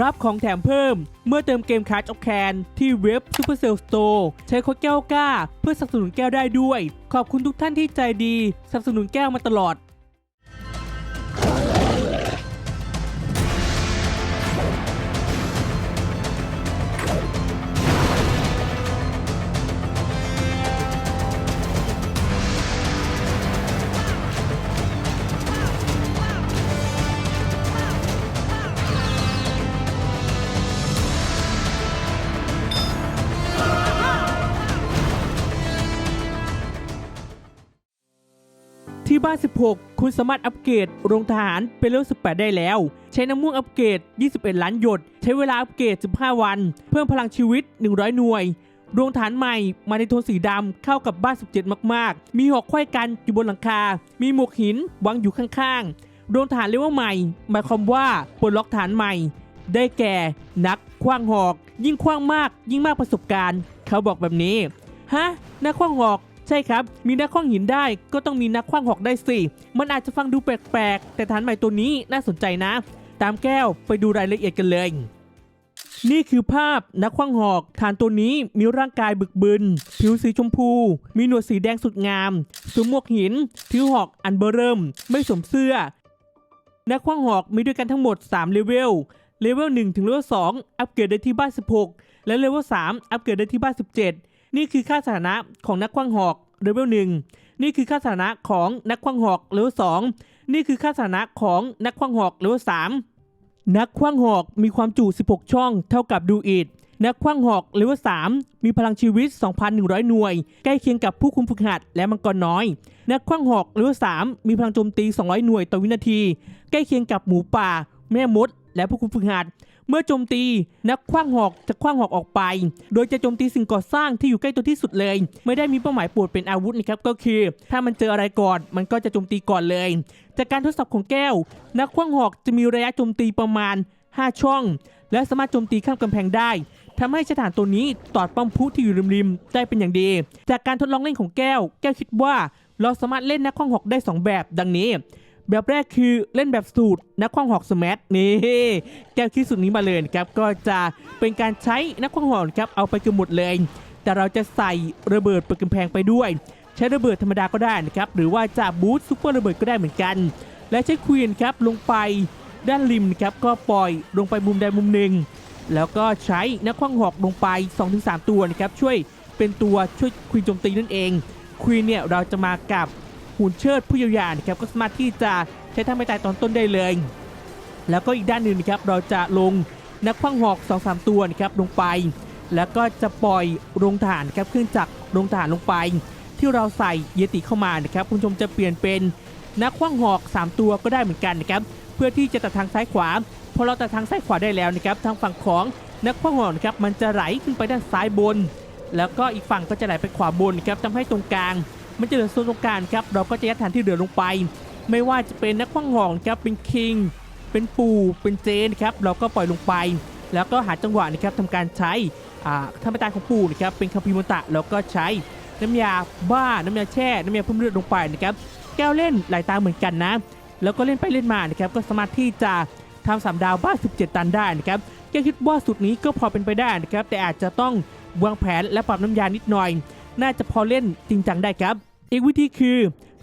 รับของแถมเพิ่ม เมื่อเติมเกม Card of Can ที่เว็บ Supercell Store ใช้โค้ดแก้วกล้า เพื่อสนับสนุนแก้วได้ด้วย ขอบคุณทุกท่านที่ใจดีสนับสนุนแก้วมาตลอด ที่บ้าน 16 คุณสามารถอัปเกรดโรงทหารเป็นเลเวล18 ได้แล้ว ใช้น้ำม่วงอัปเกรด 21 ล้านหยด ใช้เวลาอัปเกรด 15 วัน เพิ่มพลังชีวิต 100 หน่วยโรงฐานใหม่มาในโทนสีดำเข้ากับบ้าน 17 มาก ๆ มีหอกไขว้กันอยู่บนหลังคา มีหมวกหินวางอยู่ข้างๆโรงฐานเลเวลใหม่ หมายความว่าปลดล็อกฐานใหม่ ได้แก่ นักคว้างหอก ยิ่งคว้างมาก ยิ่งมากประสบการณ์ เขาบอกแบบนี้ ฮะ นักคว้างหอก ใช่ครับ มีนักคว้างหินได้ก็ต้องมีนักคว้างหอกได้สิ มันอาจจะฟังดูแปลกๆ แต่ฐานใหม่ตัวนี้น่าสนใจนะ ตามแก้วไปดูรายละเอียดกันเลย นี่คือภาพนักคว้างหอกฐานตัวนี้มีร่างกายบึกบึน ผิวสีชมพู มีหนวดสีแดงสุดงามสวมหมวกหิน ถือหอกอันเบอร์เริ่ม ไม่สวมเสื้อ นักคว้างหอกมีด้วยกันทั้งหมด 3 เลเวล เลเวล1ถึงเลเวล2อัปเกรดได้ที่บ้าน 16 และเลเวล3อัปเกรดได้ที่บ้าน 17 นี่คือค่าสถานะของนักคว้างหอกเลเวล1นี่คือค่าสถานะของนักคว้างหอกเลเวล2นี่คือค่าสถานะของนักคว้างหอกเลเวล3นักคว้างหอกมีความจุ 16 ช่อง เท่ากับดูอิดนักคว้างหอกเลเวล3มีพลังชีวิต 2,100 หน่วย ใกล้เคียงกับผู้คุมฝึกหัดและมังกรน้อย นักคว้างหอกเลเวล3มีพลังโจมตี 200 หน่วยต่อวินาที ใกล้เคียงกับหมูป่า แม่มด และผู้คุมฝึกหัด เมื่อโจมตีนักคว้างหอกจะคว้างหอกออกไป โดยจะโจมตีสิ่งก่อสร้างที่อยู่ใกล้ตัวที่สุดเลย ไม่ได้มีเป้าหมายปรดเป็นอาวุธนะครับก็คือ ถ้ามันเจออะไรก่อนมันก็จะโจมตีก่อนเลย จากการทดสอบของแก้ว นักคว้างหอกจะมีระยะโจมตีประมาณ 5 ช่อง และสามารถโจมตีข้ามกำแพงได้ทำให้สถานตัวนี้ตอดป้อมพุที่อยู่ริมๆได้เป็นอย่างดี จากการทดลองเล่นของแก้ว แก้วคิดว่า เราสามารถเล่นนักคว้างหอกได้ 2 แบบดังนี้ แบบแรกคือเล่นแบบสูตรนักคว้างหอกสมัทนี่แก้วคิดสูตรนี้มาเลยครับก็จะเป็นการใช้นักคว้างหอกครับเอาไปกือหมดเลย แต่เราจะใส่ระเบิดเปิดกำแพงไปด้วย ใช้ระเบิดธรรมดาก็ได้นะครับหรือว่าจะบูสต์ซุปเปอร์ระเบิดก็ได้เหมือนกัน และใช้ควีนครับลงไปด้านริมครับก็ปล่อยลงไปมุมใดมุมหนึ่ง แล้วก็ใช้นักคว้างหอกลงไป 2-3 ตัวนะครับช่วยเป็นตัวช่วยควีนโจมตีนั่นเองควีนเนี่ยเราจะมากับ หุ่นเชิดผู้เยาวยานะครับก็สามารถที่จะใช้ท่าไม่ตายตอนต้นได้เลย แล้วก็อีกด้านหนึ่งนะครับเราจะลงนักคว้างหอก2-3 ตัวนะครับลงไป แล้วก็จะปล่อยโรงฐานครับเครื่องจักรโรงฐานลงไป ที่เราใส่เยติเข้ามานะครับคุณผู้ชมจะเปลี่ยนเป็นนักคว้างหอก 3 ตัวก็ได้เหมือนกันนะครับเพื่อที่จะตัดทางซ้ายขวาพอเราตัดทางซ้ายขวาได้แล้วนะครับทางฝั่งของนักคว้างหอกนะครับมันจะไหลขึ้นไปด้านซ้ายบน แล้วก็อีกฝั่งก็จะไหลไปขวาบนครับทำให้ตรงกลาง มันจะเหลือโซนตรงกลางครับเราก็จะยัดฐานที่เหลือลงไป ไม่ว่าจะเป็นนักคว้างหอกนะครับเป็นคิง เป็นปูเป็นเจนครับเราก็ปล่อยลงไป แล้วก็หาจังหวะนะครับทำการใช้อ่าธรรมตายของปูนะครับเป็นคัมภีมนตะแล้วก็ใช้น้ำยาบ้าน้ำยาแช่น้ำยาเพิ่มเลือดลงไปนะครับแก้วเล่นหลายตาเหมือนกันนะ แล้วก็เล่นไปเล่นมานะครับก็สามารถที่จะทำสามดาวบ้า 17 ตันได้นะครับแกคิดว่าสุดนี้ก็พอเป็นไปได้นะครับแต่อาจจะต้องวางแผนและปรับน้ำยานิดหน่อย น่าจะพอเล่นจริงจังได้ครับ อีกวิธีคือ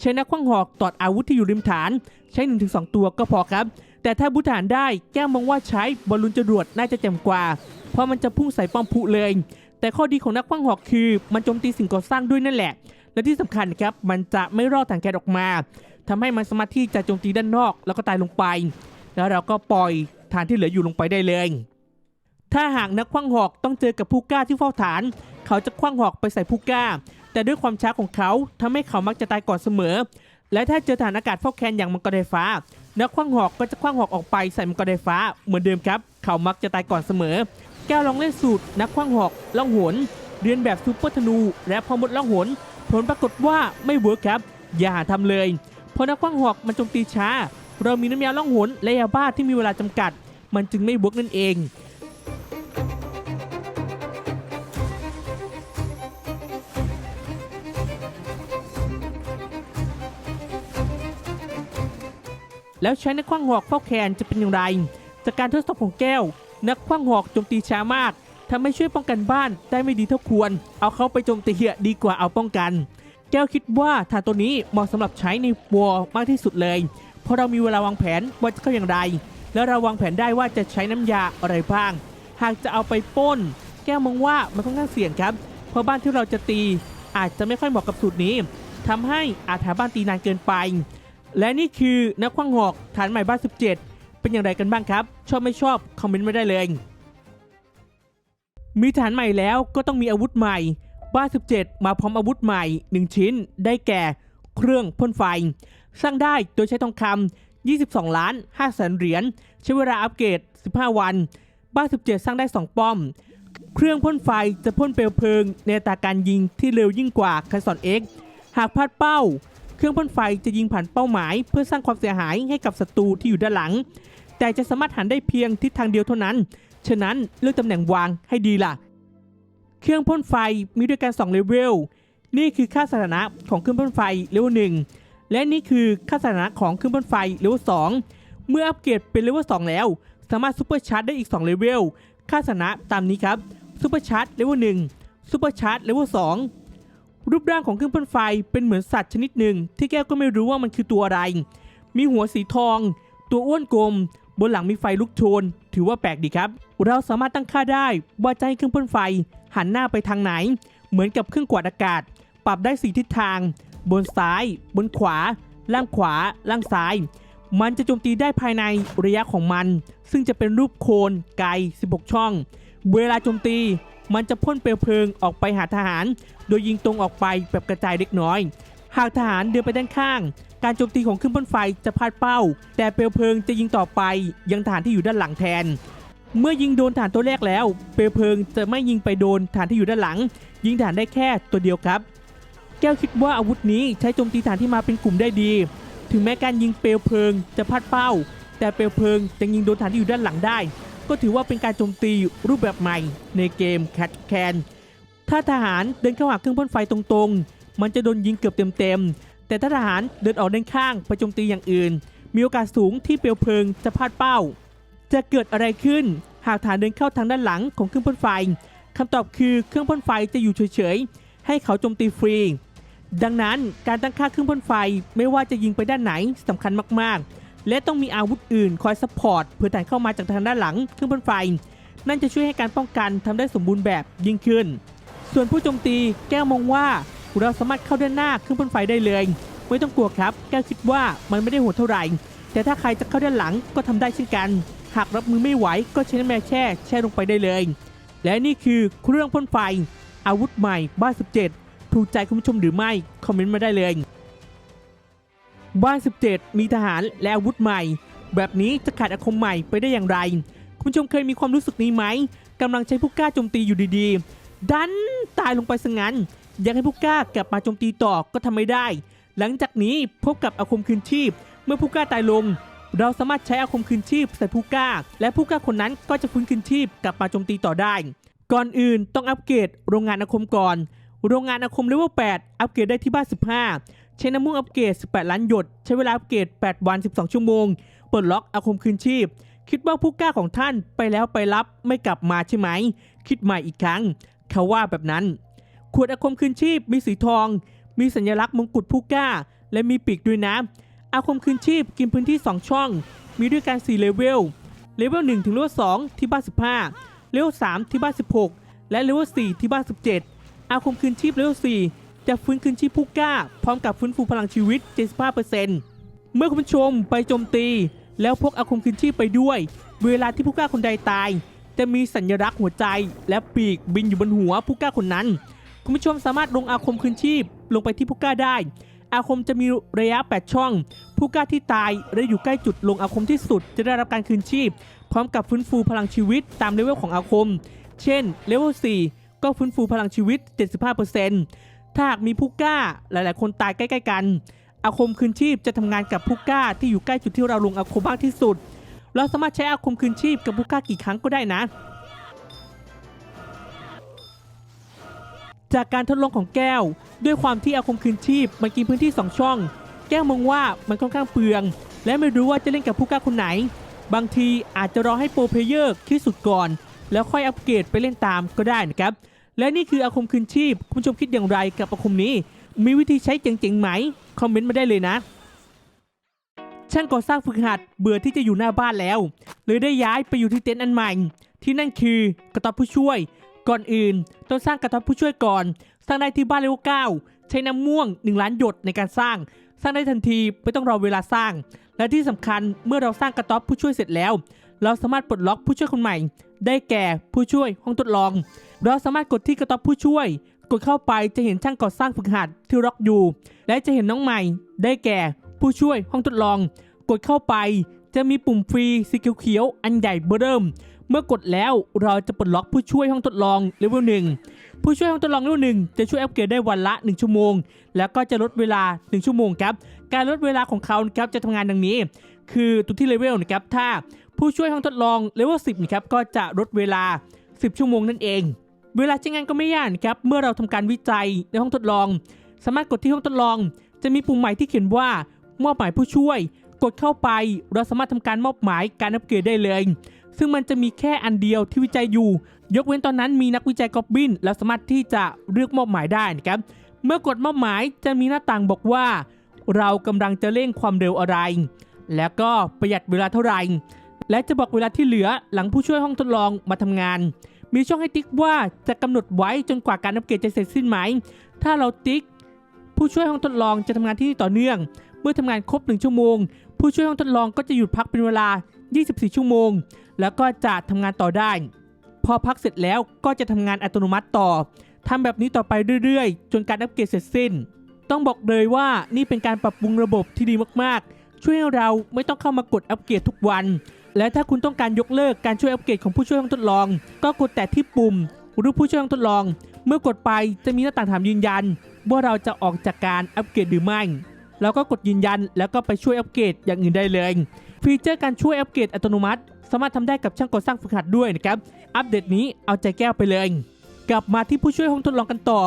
ใช้นักขว้างหอกตอดอาวุธที่อยู่ริมฐาน ใช้ 1-2 ตัวก็พอครับ แต่ถ้าบุฐานได้แก้วมองว่าใช้บอลลูนจรวดน่าจะแจ่มกว่า เพราะมันจะพุ่งใส่ป้อมพุเลย แต่ข้อดีของนักขว้างหอกคือ มันโจมตีสิ่งก่อสร้างด้วยนั่นแหละ และที่สำคัญครับมันจะไม่รอดทางแกนออกมาทำให้มันสามารถที่จะโจมตีด้านนอกแล้วก็ตายลงไป แล้วเราก็ปล่อยฐานที่เหลืออยู่ลงไปได้เลยถ้าหากนักขว้างหอกต้องเจอกับผู้กล้าที่เฝ้าฐาน เขาจะขว้างหอกไปใส่ผู้กล้า แต่ด้วยความช้าของเขาทำให้เขามักจะตายก่อนเสมอ และถ้าเจอฐานอากาศเฝ้าแคนอย่างมังกรไฟฟ้า นักขว้างหอกก็จะขว้างหอกออกไปใส่มังกรไฟฟ้าเหมือนเดิมครับ เขามักจะตายก่อนเสมอ แก้วลองเล่นสูตร นักขว้างหอกล่องหน เรียนแบบซูเปอร์ธนู และพอมดล่องหน ผลปรากฏว่าไม่เวิร์คครับ อย่าหาทำเลย เพราะนักขว้างหอกมันโจมตีช้า เรามีน้ำยาล่องหนและยาบ้าที่มีเวลาจำกัด มันจึงไม่เวิร์กนั่นเอง แล้วใช้นักขว้างหอกเฝ้าแคนจะเป็นอย่างไร จากการทดสอบของแก้ว นักคว้างหอกโจมตีช้ามากทำให้ช่วยป้องกันบ้านได้ไม่ดีเท่าควร เอาเขาไปโจมตีเหี้ยดีกว่าเอาป้องกัน แก้วคิดว่าฐานตัวนี้เหมาะสำหรับใช้ในวอร์มากที่สุดเลย เพราะเรามีเวลาวางแผนว่าจะเข้าอย่างไร แล้วเราวางแผนได้ว่าจะใช้น้ำยาอะไรบ้าง หากจะเอาไปป้น แก้วมองว่ามันค่อนข้างเสี่ยงครับ เพราะบ้านที่เราจะตีอาจจะไม่ค่อยเหมาะกับสูตรนี้ทำให้อาจหาบ้านตีนานเกินไป และนี่คือนักคว้างหอกฐานใหม่บ้าน 17 เป็นอย่างไรกันบ้างครับ ชอบไม่ชอบ คอมเมนต์ไมาได้เลย มีฐานใหม่แล้วก็ต้องมีอาวุธใหม่ บ้าน 17 มาพร้อมอาวุธใหม่ 1 ชิ้น ได้แก่ เครื่องพ่นไฟ สร้างได้โดยใช้ทองคำ 22 ล้าน5แสนเหรียญ ใช้เวลาอัปเกรด 15 วัน บ้าน 17 สร้างได้ 2 ป้อม เครื่องพ่นไฟจะพ่นเปลวเพลิง ในตาการยิงที่เร็วยิ่งกว่าคันสอน X หากพลาดเป้า เครื่องพ่นไฟจะยิงผ่านเป้าหมาย เพื่อสร้างความเสียหายให้กับศัตรูที่อยู่ด้านหลัง แต่จะสามารถหันได้เพียงทิศทางเดียวเท่านั้น ฉะนั้นเลือกตำแหน่งวางให้ดีล่ะ เครื่องพ่นไฟมีด้วยกัน2เลเวล นี่คือค่าสถานะของเครื่องพ่นไฟเลเวล1และนี่คือค่าสถานะของเครื่องพ่นไฟเลเวล2เมื่ออัปเกรดเป็นเลเวล2แล้ว สามารถซูเปอร์ชาร์จได้อีก2เลเวล ค่าสถานะตามนี้ครับซูเปอร์ชาร์จเลเวล1ซูเปอร์ชาร์จเลเวล2 รูปร่างของเครื่องพ่นไฟเป็นเหมือนสัตว์ชนิดหนึ่ง ที่แก้วก็ไม่รู้ว่ามันคือตัวอะไร มีหัวสีทอง ตัวอ้วนกลม บนหลังมีไฟลุกโชน ถือว่าแปลกดีครับ เราสามารถตั้งค่าได้ว่าจะให้เครื่องพ่นไฟ หันหน้าไปทางไหน เหมือนกับเครื่องกวาดอากาศ ปรับได้สีทิศทาง บนซ้าย บนขวา ล่างขวา ล่างซ้าย มันจะโจมตีได้ภายในระยะของมัน ซึ่งจะเป็นรูปโคนไกล 16 ช่อง เวลาโจมตีมันจะพ่นเปลวเพลิงออกไปหาทหาร โดยยิงตรงออกไปแบบกระจายเล็กน้อย หากทหารเดินไปด้านข้าง การโจมตีของเครื่องพ่นไฟจะพลาดเป้า แต่เปลวเพลิงจะยิงต่อไปยังฐานที่อยู่ด้านหลังแทน เมื่อยิงโดนฐานตัวแรกแล้ว เปลวเพลิงจะไม่ยิงไปโดนฐานที่อยู่ด้านหลัง ยิงฐานได้แค่ตัวเดียวครับ แก้วคิดว่าอาวุธนี้ใช้โจมตีฐานที่มาเป็นกลุ่มได้ดี ถึงแม้การยิงเปลวเพลิงจะพลาดเป้า แต่เปลวเพลิงจะยิงโดนฐานที่อยู่ด้านหลังได้ก็ถือว่าเป็นการโจมตีรูปแบบใหม่ในเกม Cat Can ถ้าทหารเดินเข้าหาเครื่องพ่นไฟตรงๆ มันจะโดนยิงเกือบเต็มๆ แต่ถ้าทหารเดินออกด้านข้างไปโจมตีอย่างอื่น มีโอกาสสูงที่เปลวเพลิงจะพลาดเป้า จะเกิดอะไรขึ้น หากฐานเดินเข้าทางด้านหลังของเครื่องพ่นไฟคำตอบคือเครื่องพ่นไฟจะอยู่เฉยๆ ให้เขาโจมตีฟรี ดังนั้นการตั้งค่าเครื่องพ่นไฟไม่ว่าจะยิงไปด้านไหนสำคัญมากๆ และต้องมีอาวุธอื่นคอยซัพพอร์ตเพื่อฐานเข้ามาจากทางด้านหลังเครื่องพ่นไฟ นั่นจะช่วยให้การป้องกันทำได้สมบูรณ์แบบยิ่งขึ้น ส่วนผู้โจมตีแก้วมองว่าเราสามารถเข้าด้านหน้าเครื่องพ่นไฟได้เลย ไม่ต้องกลัวครับ แก้วคิดว่ามันไม่ได้โหดเท่าไหร่ แต่ถ้าใครจะเข้าด้านหลังก็ทำได้เช่นกัน หากรับมือไม่ไหวก็ใช้น้ำแม่แช่แช่ลงไปได้เลย และนี่คือเครื่องพ่นไฟ อาวุธใหม่บ้าน17 ถูกใจคุณผู้ชมหรือไม่ คอมเมนต์มาได้เลย บ้าน 17 มีทหารและอาวุธใหม่ แบบนี้จะขาดอาคมใหม่ไปได้อย่างไร คุณผู้ชมเคยมีความรู้สึกนี้ไหมกำลังใช้ผู้กล้าโจมตีอยู่ดีๆ ดันตายลงไปซะงั้นอยากให้ผู้กล้ากลับมาโจมตีต่อก็ทำไม่ได้ หลังจากนี้พบกับอาคมคืนชีพ เมื่อผู้กล้าตายลง เราสามารถใช้อาคมคืนชีพใส่ผู้กล้า และผู้กล้าคนนั้นก็จะฟื้นคืนชีพกลับมาโจมตีต่อได้ ก่อนอื่นต้องอัปเกรดโรงงานอาคมก่อน โรงงานอาคมเลเวล8อัปเกรดได้ที่บ้าน15 ใช้น้ำม่วงอัปเกรด 18 ล้านหยด ใช้เวลาอัปเกรด 8 วัน 12 ชั่วโมง เปลดล็อกอาคมคืนชีพ คิดว่าผู้กล้าของท่านไปแล้วไปรับไม่กลับมาใช่ไหม คิดใหม่อีกครั้ง เขาว่าแบบนั้น ขวดอาคมคืนชีพมีสีทอง มีสัญลักษณ์มงกุฎผู้กล้า และมีปีกด้วยนะ อาคมคืนชีพกินพื้นที่ 2 ช่อง มีด้วยกัน4เลเวล เลเวล1ถึงเลเวล2ที่บ้าน15 เลเวล3ที่บ้าน16 และเลเวล4ที่บ้าน17 อาคมคืนชีพเลเวล4จะฟื้นคืนชีพผู้กล้า พร้อมกับฟื้นฟูพลังชีวิต 75%เมื่อคุณผู้ชมไปโจมตี แล้วพกอาคมคืนชีพไปด้วย เวลาที่ผู้กล้าคนใดตาย จะมีสัญลักษณ์หัวใจ และปีกบินอยู่บนหัวผู้กล้าคนนั้น คุณผู้ชมสามารถลงอาคมคืนชีพลงไปที่ผู้กล้าได้ อาคมจะมีระยะ 8 ช่อง ผู้กล้าที่ตายและอยู่ใกล้จุดลงอาคมที่สุด จะได้รับการคืนชีพ พร้อมกับฟื้นฟูพลังชีวิตตามเลเวลของอาคม เช่นเลเวล4ก็ฟื้นฟูพลังชีวิต 75%ถ้าหากมีผู้กล้าหลาย ๆ คนตายใกล้ ๆ กันอาคมคืนชีพจะทำงานกับผู้กล้าที่อยู่ใกล้จุดที่เราลงอาคมมากที่สุด เราสามารถใช้อาคมคืนชีพกับผู้กล้ากี่ครั้งก็ได้นะ จากการทดลองของแก้ว ด้วยความที่อาคมคืนชีพมันกินพื้นที่ 2 ช่อง แก้วมองว่ามันค่อนข้างเปลือง และไม่รู้ว่าจะเล่นกับผู้กล้าคนไหน บางทีอาจจะรอให้โปรเพเยอร์ที่สุดก่อน แล้วค่อยอัปเกรดไปเล่นตามก็ได้นะครับ และนี่คืออาคมคืนชีพ คุณผู้ชมคิดอย่างไรกับอาคมนี้ มีวิธีใช้เจ๋งๆไหม คอมเมนต์มาได้เลยนะ ช่างก่อสร้างฝึกหัดเบื่อที่จะอยู่หน้าบ้านแล้วเลยได้ย้ายไปอยู่ที่เต็นท์อันใหม่ ที่นั่นคือกระต๊อบผู้ช่วย ก่อนอื่นต้องสร้างกระต๊อบผู้ช่วยก่อน สร้างได้ที่บ้านเลเวล9ใช้น้ำม่วง 1 ล้านหยดในการสร้าง สร้างได้ทันทีไม่ต้องรอเวลาสร้าง และที่สำคัญเมื่อเราสร้างกระต๊อบผู้ช่วยเสร็จแล้ว เราสามารถปลดล็อกผู้ช่วยคนใหม่ ได้แก่ผู้ช่วยห้องทดลอง เราสามารถกดที่กระต๊อบผู้ช่วย กดเข้าไปจะเห็นช่างก่อสร้างฝึกหัดที่ล็อกอยู่ และจะเห็นน้องใหม่ ได้แก่ ผู้ช่วยห้องทดลอง กดเข้าไป จะมีปุ่มฟรีสีเขียวๆอันใหญ่เบ้อเริ่ม เมื่อกดแล้วเราจะปลดล็อกผู้ช่วยห้องทดลองเลเวลหนึ่งผู้ช่วยห้องทดลองเลเวลหนึ่งจะช่วยอัปเกรดได้วันละ 1 ชั่วโมง แล้วก็จะลดเวลา 1 ชั่วโมงครับ การลดเวลาของเขาครับจะทำงานดังนี้ คือตัวที่เลเวลนะครับถ้าผู้ช่วยห้องทดลองเลเวล10นะครับก็จะลดเวลา 10 ชั่วโมงนั่นเอง เวลาใช้งานก็ไม่ยากครับเมื่อเราทำการวิจัยในห้องทดลอง สามารถกดที่ห้องทดลอง จะมีปุ่มใหม่ที่เขียนว่า มอบหมายผู้ช่วย กดเข้าไปเราสามารถทำการมอบหมายการอัปเกรดได้เลย ซึ่งมันจะมีแค่อันเดียวที่วิจัยอยู่ ยกเว้นตอนนั้นมีนักวิจัยกอบบินแล้วสามารถที่จะเลือกมอบหมายได้นะครับ เมื่อกดมอบหมายจะมีหน้าต่างบอกว่า เรากำลังจะเร่งความเร็วอะไร แล้วก็ประหยัดเวลาเท่าไหร่และจะบอกเวลาที่เหลือหลังผู้ช่วยห้องทดลองมาทำงาน มีช่องให้ติ๊กว่าจะกำหนดไว้จนกว่าการอัปเกรดจะเสร็จสิ้นไหม ถ้าเราติ๊ก ผู้ช่วยห้องทดลองจะทำงานที่นี่ต่อเนื่อง เมื่อทำงานครบ 1 ชั่วโมง ผู้ช่วยห้องทดลองก็จะหยุดพักเป็นเวลา 24 ชั่วโมง แล้วก็จะทำงานต่อได้ พอพักเสร็จแล้วก็จะทำงานอัตโนมัติต่อทำแบบนี้ต่อไปเรื่อยๆ จนการอัปเกรดเสร็จสิ้น ต้องบอกเลยว่านี่เป็นการปรับปรุงระบบที่ดีมากๆ ช่วยให้เราไม่ต้องเข้ามากดอัปเกรดทุกวัน และถ้าคุณต้องการยกเลิกการช่วยอัปเกรดของผู้ช่วยห้องทดลอง ก็กดแต่ที่ปุ่มหรูปผู้ช่วยห้องทดลอง เมื่อกดไปจะมีหน้าต่างถามยืนยัน ว่าเราจะออกจากการอัปเกรดหรือไม่ เราก็กดยืนยัน แล้วก็ไปช่วยอัปเกรดอย่างอื่นได้เลย ฟีเจอร์การช่วยอัปเกรดอัตโนมัติ สามารถทำได้กับช่างก่อสร้างฝึกหัดด้วยนะครับ อัปเดตนี้เอาใจแก้วไปเลย กลับมาที่ผู้ช่วยห้องทดลองกันต่อ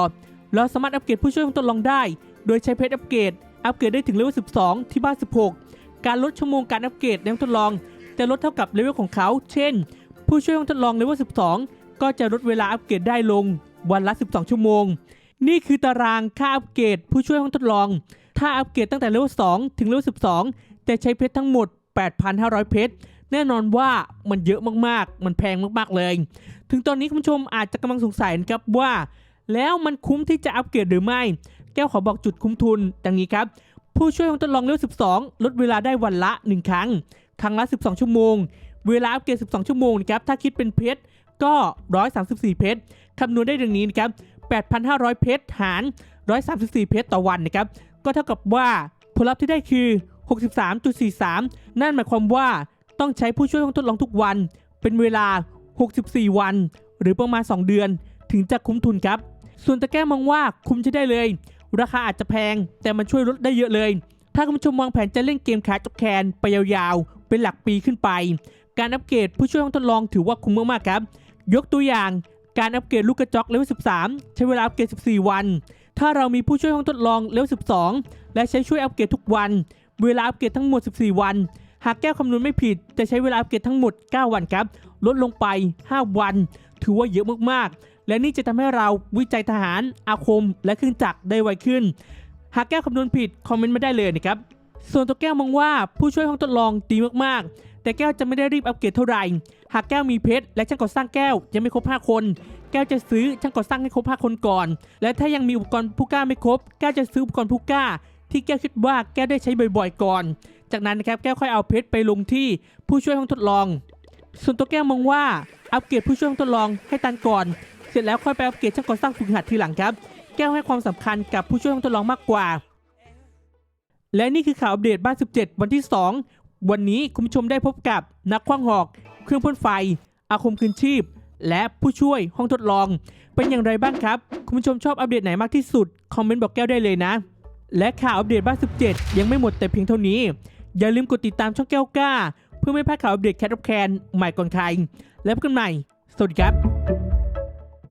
เราสามารถอัปเกรดผู้ช่วยห้องทดลองได้ โดยใช้เพชรอัปเกรด อัปเกรดได้ถึงเลเวล 12 ที่บ้าน 16 การลดชั่วโมงการอัปเกรดในห้องทดลอง จะลดเท่ากับเลเวลของเขา เช่น ผู้ช่วยห้องทดลองเลเวล 12 ก็จะลดเวลาอัปเกรดได้ลงวันละ 12 ชั่วโมง นี่คือตารางค่าอัปเกรดผู้ช่วยห้องทดลอง ถ้าอัปเกรดตั้งแต่เลเวล2ถึงเลเวล12 จะใช้เพชรทั้งหมด 8,500 เพชร แน่นอนว่ามันเยอะมากๆ มันแพงมากๆเลย ถึงตอนนี้คุณผู้ชมอาจจะกำลังสงสัยนะครับว่า แล้วมันคุ้มที่จะอัปเกรดหรือไม่ แก้วขอบอกจุดคุ้มทุนดังนี้ครับ ผู้ช่วยห้องทดลองเลเวล12 ลดเวลาได้วันละ 1 ครั้ง ครั้งละ 12 ชั่วโมง เวลาอัปเกรด 12 ชั่วโมงนะครับ ถ้าคิดเป็นเพชรก็ 134 เพชร คำนวณได้ดังนี้นะครับ 8,500 เพชรหาร 134 เพชรต่อวันนะครับ ก็เท่ากับว่าผลลัพธ์ที่ได้คือ 63.43 นั่นหมายความว่าต้องใช้ผู้ช่วยห้องทดลองทุกวัน เป็นเวลา 64 วัน หรือประมาณ 2 เดือน ถึงจะคุ้มทุนครับ ส่วนตะแก้มองว่าคุ้มจะได้เลย ราคาอาจจะแพง แต่มันช่วยลดได้เยอะเลย ถ้าคุณผู้ชมวางแผนจะเล่นเกมขาจกแคนไปยาวๆ เป็นหลักปีขึ้นไป การอัปเกรดผู้ช่วยห้องทดลองถือว่าคุ้มมากๆครับ ยกตัวอย่างการอัปเกรดลูกกระจอกเลเวล 13 ใช้เวลาอัปเกรด 14 วัน ถ้าเรามีผู้ช่วยห้องทดลองเลเวล12 และใช้ช่วยอัปเกรดทุกวัน เวลาอัปเกรดทั้งหมด 14 วัน หากแก้วคำนวณไม่ผิด จะใช้เวลาอัปเกรดทั้งหมด 9 วันครับ ลดลงไป 5 วัน ถือว่าเยอะมากๆ และนี่จะทำให้เราวิจัยทหาร อาคม และเครื่องจักรได้ไวขึ้น หากแก้วคำนวณผิดคอมเมนต์ไมาได้เลยนะครับ ส่วนตัวแก้วมองว่าผู้ช่วยห้องทดลองดีมากๆ แต่แก้วจะไม่ได้รีบอัปเกรดเท่าไหร่ หากแก้วมีเพชรและช่างก่อสร้างแก้วยังไม่ครบ 5 คน แก้วจะซื้อช่างก่อสร้างให้ครบ5คนก่อน และถ้ายังมีอุปกรณ์ผู้กล้าไม่ครบ แก้วจะซื้ออุปกรณ์ผู้กล้า ที่แก้วคิดว่าแก้วได้ใช้บ่อยๆก่อน จากนั้นนะครับแก้วค่อยเอาเพชรไปลงที่ผู้ช่วยห้องทดลอง ส่วนตัวแก้วมองว่าอัปเกรดผู้ช่วยห้องทดลองให้ตันก่อน เสร็จแล้วค่อยไปอัปเกรดช่างก่อสร้างฝึกหัดทีหลังครับ แก้วให้ความสำคัญกับผู้ช่วยห้องทดลองมากกว่า และนี่คือข่าวอัปเดตบ้าน 17 วันที่ 2 วันนี้คุณผู้ชมได้พบกับนักคว้างหอก เครื่องพ่นไฟ อาคมคืนชีพ และผู้ช่วยห้องทดลอง เป็นอย่างไรบ้างครับ คุณผู้ชมชอบอัปเดตไหนมากที่สุด คอมเมนต์บอกแก้วได้เลยนะ และข่าวอัปเดตบ้าน17 ยังไม่หมดแต่เพียงเท่านี้ อย่าลืมกดติดตามช่องแก้วกล้า เพื่อไม่พลาดข่าวอัปเดตแคทออฟแคนใหม่ก่อนใคร แล้วพบกันใหม่ สวัสดีครับ